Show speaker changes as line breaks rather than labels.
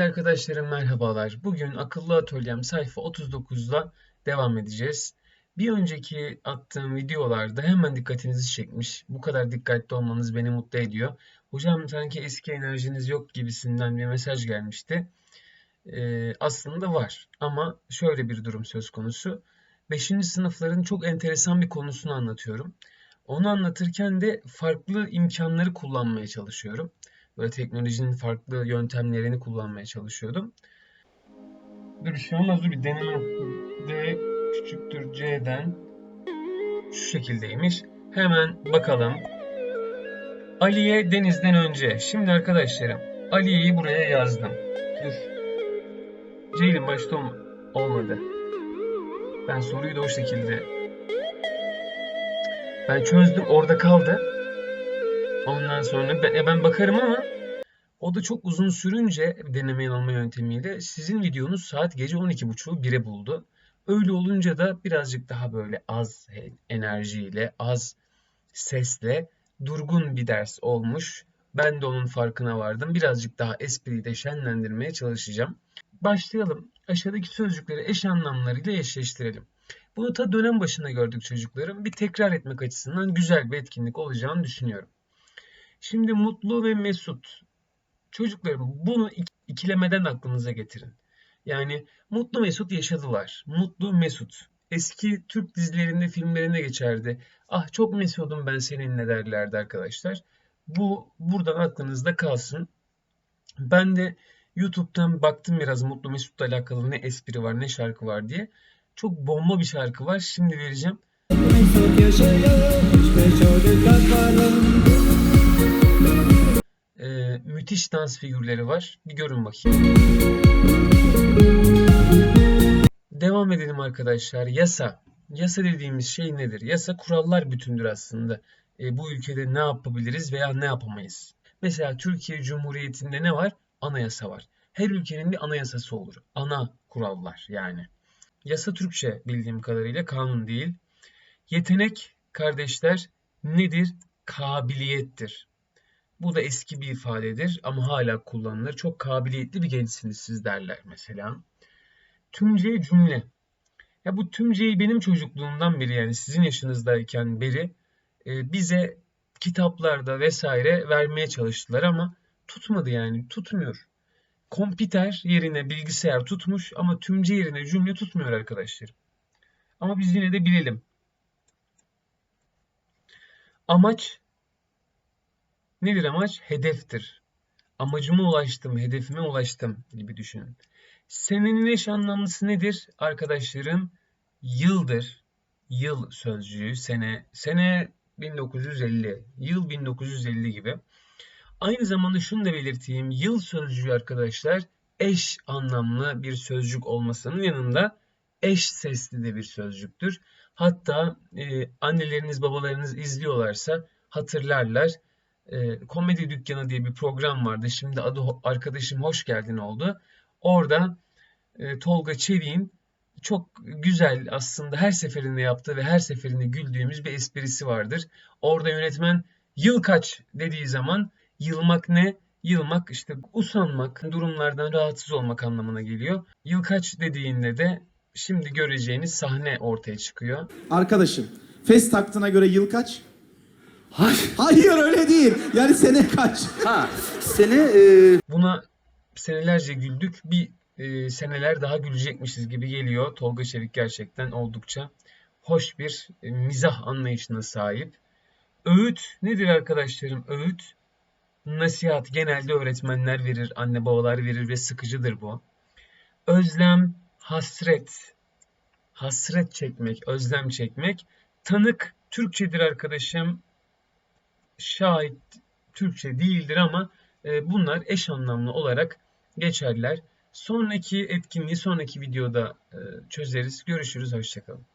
Değerli arkadaşlarım merhabalar. Bugün akıllı atölyem sayfa 39'da devam edeceğiz. Bir önceki attığım videolarda hemen dikkatinizi çekmiş. Bu kadar dikkatli olmanız beni mutlu ediyor. Hocam sanki eski enerjiniz yok gibisinden bir mesaj gelmişti. Ee, aslında var ama şöyle bir durum söz konusu. 5. sınıfların çok enteresan bir konusunu anlatıyorum. Onu anlatırken de farklı imkanları kullanmaya çalışıyorum. Böyle teknolojinin farklı yöntemlerini kullanmaya çalışıyordum. Dur bir şey olmaz dur bir deneme. D küçüktür C'den şu şekildeymiş. Hemen bakalım. Aliye denizden önce. Şimdi arkadaşlarım Aliye'yi buraya yazdım. Dur. Ceylin başta olma- olmadı. Ben soruyu da o şekilde ben çözdüm orada kaldı. Ondan sonra ben, bakarım ama o da çok uzun sürünce deneme yanılma yöntemiyle sizin videonuz saat gece 12.30'u 1'e buldu. Öyle olunca da birazcık daha böyle az enerjiyle, az sesle durgun bir ders olmuş. Ben de onun farkına vardım. Birazcık daha espriyi de şenlendirmeye çalışacağım. Başlayalım. Aşağıdaki sözcükleri eş anlamlarıyla eşleştirelim. Bunu ta dönem başında gördük çocuklarım. Bir tekrar etmek açısından güzel bir etkinlik olacağını düşünüyorum. Şimdi mutlu ve mesut. Çocuklarım bunu ikilemeden aklınıza getirin. Yani mutlu mesut yaşadılar. Mutlu mesut. Eski Türk dizilerinde, filmlerinde geçerdi. Ah çok mesudum ben seninle derlerdi arkadaşlar. Bu buradan aklınızda kalsın. Ben de YouTube'dan baktım biraz Mutlu Mesut'la alakalı ne espri var, ne şarkı var diye. Çok bomba bir şarkı var. Şimdi vereceğim.
Mesut yaşıyor, işte çocuklarım.
Ee, müthiş dans figürleri var. Bir görün bakayım. Devam edelim arkadaşlar. Yasa. Yasa dediğimiz şey nedir? Yasa kurallar bütündür aslında. Ee, bu ülkede ne yapabiliriz veya ne yapamayız? Mesela Türkiye Cumhuriyeti'nde ne var? Anayasa var. Her ülkenin bir anayasası olur. Ana kurallar yani. Yasa Türkçe bildiğim kadarıyla kanun değil. Yetenek kardeşler nedir? Kabiliyettir. Bu da eski bir ifadedir ama hala kullanılır. Çok kabiliyetli bir gençsiniz siz derler mesela. Tümce cümle. Ya bu tümceyi benim çocukluğumdan beri yani sizin yaşınızdayken beri e, bize kitaplarda vesaire vermeye çalıştılar ama tutmadı yani tutmuyor. Kompüter yerine bilgisayar tutmuş ama tümce yerine cümle tutmuyor arkadaşlar. Ama biz yine de bilelim. Amaç nedir amaç? Hedeftir. Amacıma ulaştım, hedefime ulaştım gibi düşünün. Senenin eş anlamlısı nedir? Arkadaşlarım yıldır. Yıl sözcüğü sene. Sene 1950. Yıl 1950 gibi. Aynı zamanda şunu da belirteyim. Yıl sözcüğü arkadaşlar eş anlamlı bir sözcük olmasının yanında eş sesli de bir sözcüktür. Hatta e, anneleriniz babalarınız izliyorlarsa hatırlarlar. E, Komedi Dükkanı diye bir program vardı. Şimdi adı Arkadaşım Hoş Geldin oldu. Orada e, Tolga Çevik'in çok güzel aslında her seferinde yaptığı ve her seferinde güldüğümüz bir esprisi vardır. Orada yönetmen yıl kaç dediği zaman yılmak ne? Yılmak işte usanmak, durumlardan rahatsız olmak anlamına geliyor. Yıl kaç dediğinde de şimdi göreceğiniz sahne ortaya çıkıyor.
Arkadaşım, fes taktığına göre yıl kaç?
Hayır.
Hayır öyle değil. Yani sene kaç?
Ha, sene e,
Buna senelerce güldük. Bir e, seneler daha gülecekmişiz gibi geliyor. Tolga Çevik gerçekten oldukça hoş bir e, mizah anlayışına sahip. Öğüt nedir arkadaşlarım? Öğüt nasihat genelde öğretmenler verir, anne babalar verir ve sıkıcıdır bu. Özlem, hasret. Hasret çekmek, özlem çekmek. Tanık Türkçedir arkadaşım. Şahit Türkçe değildir ama e, bunlar eş anlamlı olarak geçerler. Sonraki etkinliği sonraki videoda e, çözeriz. Görüşürüz, hoşçakalın.